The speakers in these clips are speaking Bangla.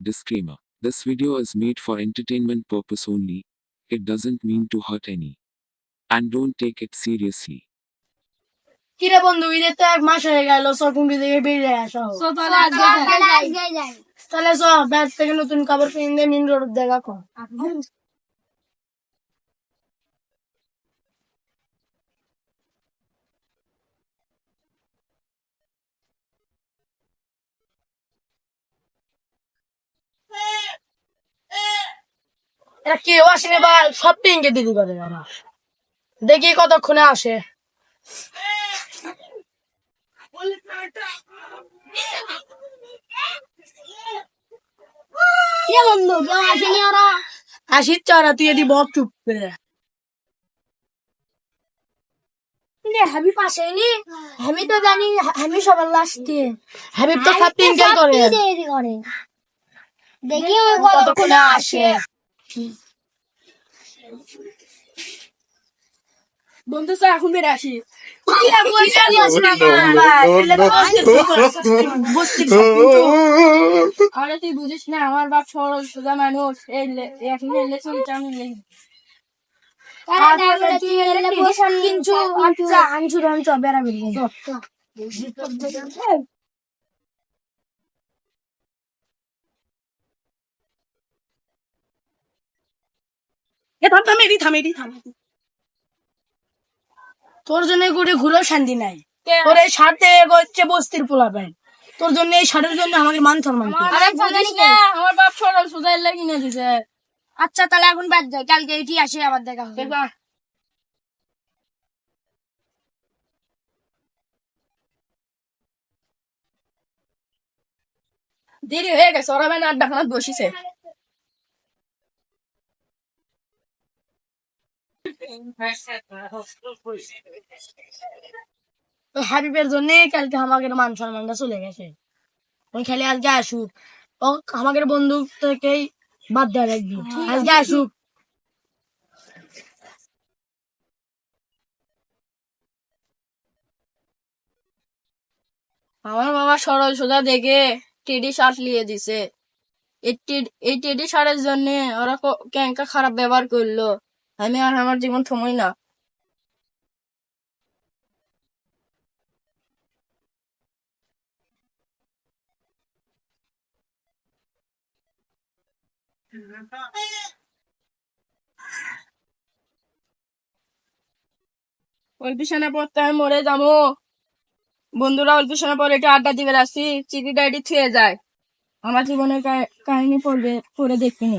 Disclaimer This video is made for entertainment purpose only. It doesn't mean to hurt any. And don't take it seriously. কিরে বন্ধু ঈদের তো এক মাস হয়ে গেল সকুন্ডি থেকে বেরিয়ে আসো তাহলে চ ব্যাগ থেকে নতুন কাপড় কিনে দিয়ে মিন রোড দেখা এরা কেউ আসেনি বা সব পিঙ্কে দিদি করে ওরা দেখি কতক্ষণে আসে। আসিস চারা তুই বক চুপ করে। পাশে নি। আমি তো জানি আমি সবার লাস্টে হাবিব তো সব পিঙ্কে করে। করে। দেখি ওই কতক্ষণে আসে। বন্ধু এখন বেড়ে আসি। আরে তুই বুঝিস না আমার বাপ সরল সোজা মানুষ। এখন এলে চলছে আমি আনছু এ থাম থাম এটি থাম এটি থাম। তোর জন্য করে ঘুরেও শান্তি নাই। তোর এই শার্টে হচ্ছে বস্তির পোলা পায় তোর জন্য এই শার্টের জন্য আমাকে মান সম্মান। আরে না আমার বাপ সরল সোজা এলে কিনে দিছে। আচ্ছা তাহলে এখন বাদ যায় কালকে এটি আসে আবার দেখা হবে। দেরি হয়ে গেছে ওরা মানে আড্ডা খানাত বসিছে। হাবিবের কালকে মান সম্মানটা চলে গেছে। ওই খালি আজকে আসুক। ও বন্ধু থেকেই বাদ দেওয়া রাখবি আজকে আসুক। আমার বাবা সরল সোজা দেখে টেডি শার্ট নিয়ে দিছে। এই টেডি শার্টের জন্য ওরা ক- কেঙ্কা খারাপ ব্যবহার করল। আমি আর আমার জীবন থমই না। ওই পিছনে পড়তে আমি মরে যাব। বন্ধুরা অল্প পরে একটু আড্ডা দিবে আসি চিঠিটা এটি থুয়ে যায়। আমার জীবনের কাহিনী পড়বে, পড়ে দেখবিনি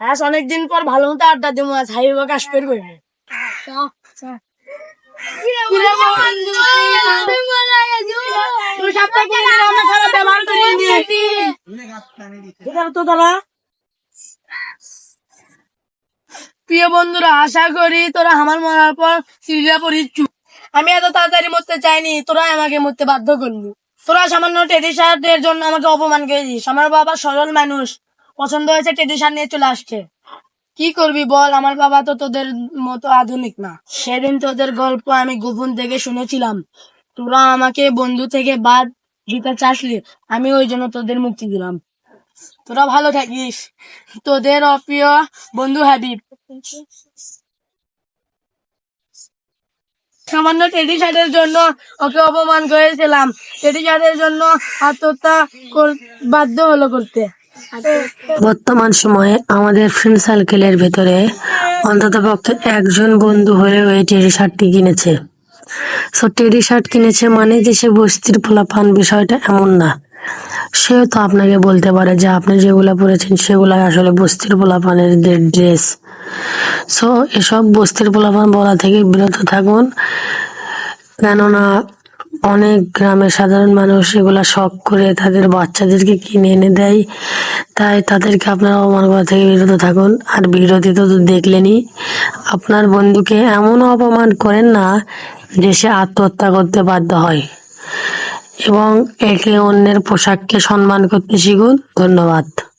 আজ অনেকদিন পর ভালো মতো আড্ডা দিব আজ হাইবা কাশ করবে তুই সপ্তাহ করে দিন আমরা খারাপ ব্যবহার করি এখানে তো দাঁড়া প্রিয় বন্ধুরা, আশা করি তোরা আমার মরার পর সিরিয়া পড়িচ্ছু আমি এত তাড়াতাড়ি মরতে চাইনি, তোরা আমাকে মরতে বাধ্য করলি। তোরা সামান্য টেডি জন্য আমাকে অপমান করেছিস। আমার বাবা সরল মানুষ। পছন্দ হয়েছে টেডি নিয়ে চলে আসছে কি করবি বল, আমার বাবা তো তোদের মতো আধুনিক না। সেদিন তোদের গল্প আমি গোপন থেকে শুনেছিলাম। তোরা আমাকে বন্ধু থেকে বাদ দিতে চাসলি, আমি ওই জন্য তোদের মুক্তি দিলাম। তোরা ভালো থাকিস। তোদের অপ্রিয় বন্ধু হাবিব। সামান্য টেডি শার্টের জন্য ওকে অপমান করেছিলাম। টেডি শার্টের জন্য আত্মহত্যা বাধ্য হলো করতে। বর্তমান সময়ে আমাদের ফ্রেন্ড সার্কেলের ভেতরে অন্তত পক্ষে একজন বন্ধু হলেও এই টেডি শার্টটি কিনেছে। সো টেডি শার্ট কিনেছে মানে যে সে বস্তির পোলাপান বিষয়টা এমন না। সেও তো আপনাকে বলতে পারে যে আপনি যেগুলা পরেছেন সেগুলো আসলে বস্তির পোলাপানের ড্রেস। সো এসব বস্তির পোলাপান বলা থেকে বিরত থাকুন। কেননা, অনেক গ্রামের সাধারণ মানুষ এগুলা শখ করে তাদের বাচ্চাদেরকে কিনে এনে দেয়। তাই তাদেরকে আপনারা অপমান করা থেকে বিরত থাকুন। আর বিরতি তো দেখলেনই। আপনার বন্ধুকে এমন অপমান করেন না যে সে আত্মহত্যা করতে বাধ্য হয়। এবং একে অন্যের পোশাককে সম্মান করতে শিখুন। ধন্যবাদ।